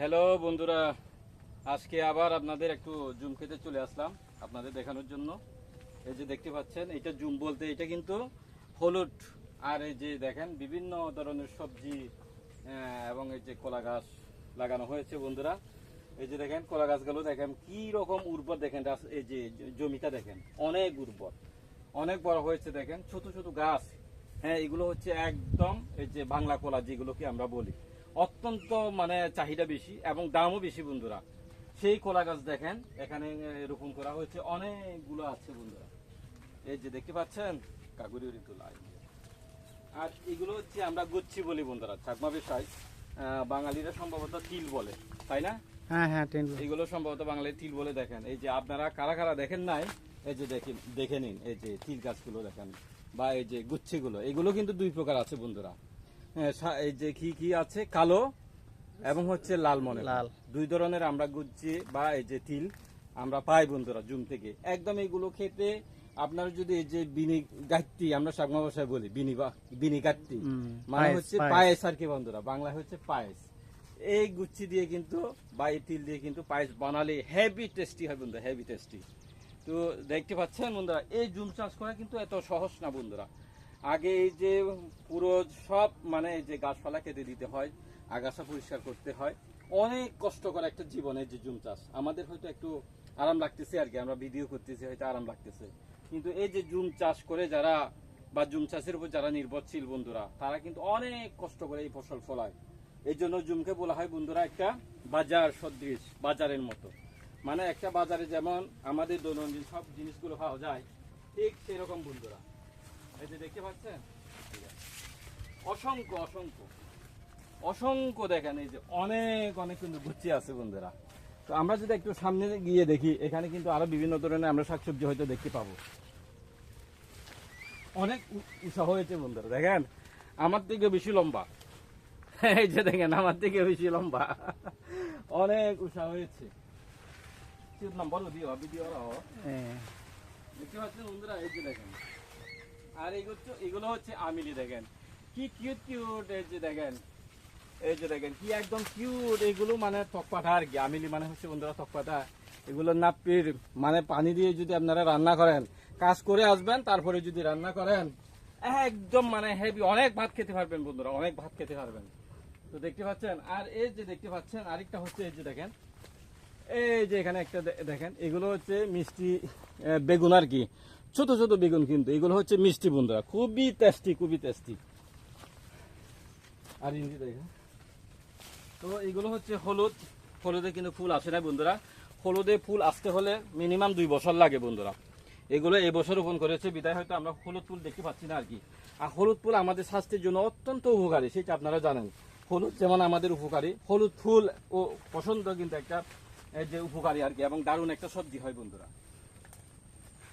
Hello বন্ধুরা। আজকে আবার আপনাদের একটু জুম খেতে চলে আসলাম আপনাদের দেখানোর জন্য। এই যে দেখতে পাচ্ছেন, এটা জুম বলতে এটা কিন্তু হলুদ। আর এই যে দেখেন, বিভিন্ন ধরনের সবজি এবং এই যে কলা গাছ লাগানো হয়েছে বন্ধুরা। এই যে দেখেন, কলা গাছগুলো দেখেন, কি রকম উর্বর দেখেন এই যে জমিটা দেখেন, অনেক উর্বর। অনেক বড় হয়েছে দেখেন, ছোট ছোট গাছ। হ্যাঁ এগুলো হচ্ছে একদম এই যে বাংলা কলা, যেগুলোকে আমরা বলি। অত্যন্ত মানে চাহিদা বেশি এবং দামও বেশি বন্ধুরা। সেই কলা গাছ দেখেন এখানে রোপণ করা হয়েছে। অনেকগুলো আছে বন্ধুরা। এই যে দেখতে পাচ্ছেন কাগুরি তোলা। আর এগুলো হচ্ছে আমরা গুচ্ছি বলি বন্ধুরা চাকমা পেশায় বাঙালিরা সম্ভবত তিল বলে তাই না? হ্যাঁ হ্যাঁ এগুলো সম্ভবত বাংলায় তিল বলে দেখেন। এই যে আপনারা কারা কারা দেখেন নাই এই যে দেখেন দেখে নিন এই যে তিল গাছগুলো দেখেন বা এই যে গুচ্ছিগুলো। এগুলো কিন্তু দুই প্রকার আছে বন্ধুরা। এই যে কি কি আছে? কালো এবং হচ্ছে লাল মনে লাল। দুই ধরনের আমরা গুচ্ছি বা এই যে তিল আমরা পাই বন্ধুরা জুম থেকে। একদম এগুলো খেতে আপনারা যদি এই যে বিনি গাত্তি আমরা সাগমা ভাষায় বলি বিনি বা বিনি গাত্তি মানে হচ্ছে। পায়েস। আর কি বন্ধুরা বাংলা হচ্ছে পায়েস। এই গুচ্ছি দিয়ে কিন্তু বা এই তিল দিয়ে কিন্তু পায়েস বানালে হেভি টেস্টি হয় বন্ধুরা হেভি টেস্টি তো দেখতে পাচ্ছেন বন্ধুরা এই জুম চাষ করা কিন্তু এত সহজ না বন্ধুরা। আগে এই যে পুরো সব মানে এই যে গাছপালা কেটে দিতে হয়, আগাছা পরিষ্কার করতে হয়, অনেক কষ্টকর একটা জীবনের যে জুম চাষ। আমাদের হয়তো একটু আরাম লাগতেছে আর কি, আমরা ভিডিও করতেছি, হয়তো আরাম লাগতেছে। কিন্তু এই যে জুম চাষ করে যারা, বা জুম চাষের উপর যারা নির্ভরশীল বন্ধুরা, তারা কিন্তু অনেক কষ্ট করে এই ফসল ফলায়। এই জন্য জুমকে বলা হয় বন্ধুরা একটা বাজার সদৃশ, বাজারের মতো। মানে একটা বাজারে যেমন আমাদের দৈনন্দিন সব জিনিসগুলো পাওয়া যায়, ঠিক সেরকম বন্ধুরা। এই যে দেখতে পাচ্ছেন? অসংখ্য অসংখ্য। অসংখ্য দেখেন এই যে অনেক অনেক কিন্তু গুচ্ছি আছে বন্ধুরা। তো আমরা যদি একটু সামনে গিয়ে দেখি এখানে কিন্তু আরও বিভিন্ন ধরনের আমরা শাকসবজি হয়তো দেখতে পাবো। অনেক উৎসাহ হয়েছে বন্ধুরা দেখেন। আমার থেকে বেশি লম্বা। এই যে দেখেন আমার থেকে বেশি লম্বা। অনেক উৎসাহ হয়েছে। নম্বর দিও ভিডিও দেখতে পাচ্ছেন বন্ধুরা এই যে দেখেন। আর এগুলো হচ্ছে- আমিলি, দেখেন। কি কিউট কিউট এই যে দেখেন। এই যে দেখেন, কি একদম কিউট এগুলো মানে তকপাটা আর কি। আমিলি মানে হচ্ছে বন্ধুরা তকপাটা এগুলো নাপির মানে পানি দিয়ে যদি আপনারা রান্না করেন, কাজ করে আসবেন, তারপরে যদি রান্না করেন, একদম মানে হেভি অনেক ভাত খেতে পারবেন বন্ধুরা, অনেক ভাত খেতে পারবেন। তো দেখতে পাচ্ছেন? আর এই যে দেখতে পাচ্ছেন, আরেকটা হচ্ছে এই যে দেখেন। এই যে এখানে একটা দেখেন, এগুলো হচ্ছে মিষ্টি বেগুন আর কি। ছোট ছোট বেগুন কিন্তু, এগুলো হচ্ছে মিষ্টি বন্ধুরা। খুবই টেস্টি খুবই টেস্টি আর তো এগুলো হচ্ছে হলুদ। হলুদে কিন্তু ফুল আসে না বন্ধুরা। হলুদে ফুল আসতে হলে মিনিমাম দুই বছর লাগে বন্ধুরা। এগুলো এই বছর রোপণ করেছে, বিদায় হয়তো আমরা হলুদ ফুল দেখতে পাচ্ছি না আর কি। আর হলুদ ফুল আমাদের স্বাস্থ্যের জন্য অত্যন্ত উপকারী সেটা আপনারা জানেন। হলুদ যেমন আমাদের উপকারী, হলুদ ফুল ও পছন্দ কিন্তু একটা যে উপকারী আর কি, এবং দারুণ একটা সবজি হয় বন্ধুরা।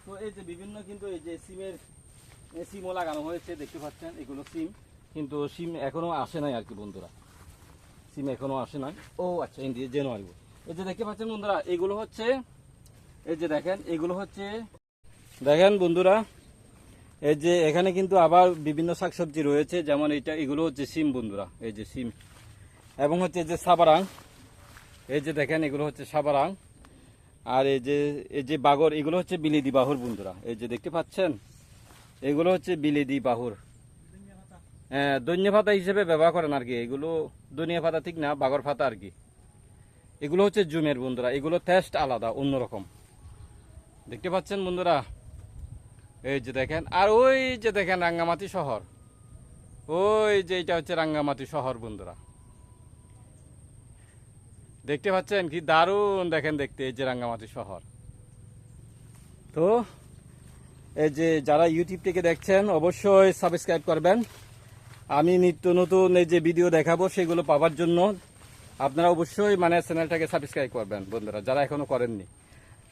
তো এই যে বিভিন্ন কিন্তু এই যে সিমের সিমও লাগানো হয়েছে, দেখতে পাচ্ছেন, এগুলো সিম। কিন্তু সিম এখনও আসে নাই আর কি বন্ধুরা। সিম এখনও আসে নাই। ও আচ্ছা ইন্ডিয়া জানুয়ারি এই যে দেখতে পাচ্ছেন বন্ধুরা, এগুলো হচ্ছে, এই যে দেখেন, এগুলো হচ্ছে, দেখেন বন্ধুরা, এই যে এখানে কিন্তু আবার বিভিন্ন শাকসবজি রয়েছে, যেমন এটা এগুলো হচ্ছে সিম বন্ধুরা, এই যে সিম। এবং হচ্ছে যে সাবারাং, এই যে দেখেন, এগুলো হচ্ছে সাবারাং। আর এই যে এই যে বাগর, এগুলো হচ্ছে বিলিদি বাহুর বন্ধুরা। এই যে দেখতে পাচ্ছেন? এগুলো হচ্ছে বিলিদি বাহুর। হ্যাঁ দৈন্য পাতা হিসেবে ব্যবহার করেন আর কি। এগুলো দুনিয়া পাতা ঠিক না, বাগর পাতা আর কি। এগুলো হচ্ছে জুমের বন্ধুরা। এগুলো টেস্ট আলাদা, অন্যরকম। দেখতে পাচ্ছেন বন্ধুরা? এই যে দেখেন, আর ওই যে দেখেন রাঙ্গামাটি শহর। ওই যে এটা হচ্ছে রাঙ্গামাটি শহর বন্ধুরা। দেখতে পাচ্ছেন কি দারুণ দেখেন দেখতে, এই যে রাঙ্গামাটি শহর। তো, এই যে যারা ইউটিউব থেকে দেখছেন, অবশ্যই সাবস্ক্রাইব করবেন। আমি নিত্য নতুন এই যে ভিডিও দেখাবো, সেগুলো পাওয়ার জন্য আপনারা অবশ্যই মানে চ্যানেলটাকে সাবস্ক্রাইব করবেন, বন্ধুরা, যারা এখনও করেননি।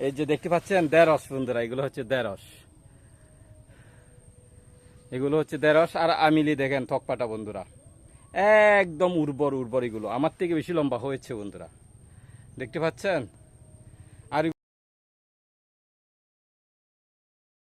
এই যে দেখতে পাচ্ছেন দেড়স বন্ধুরা, এগুলো হচ্ছে দেড়স এগুলো হচ্ছে দেড়স আর আমিলি দেখেন, থকপাটা, বন্ধুরা। একদম উর্বর উর্বর এগুলো। আমার থেকে বেশি লম্বা হয়েছে, বন্ধুরা। দেখতে পাচ্ছেন?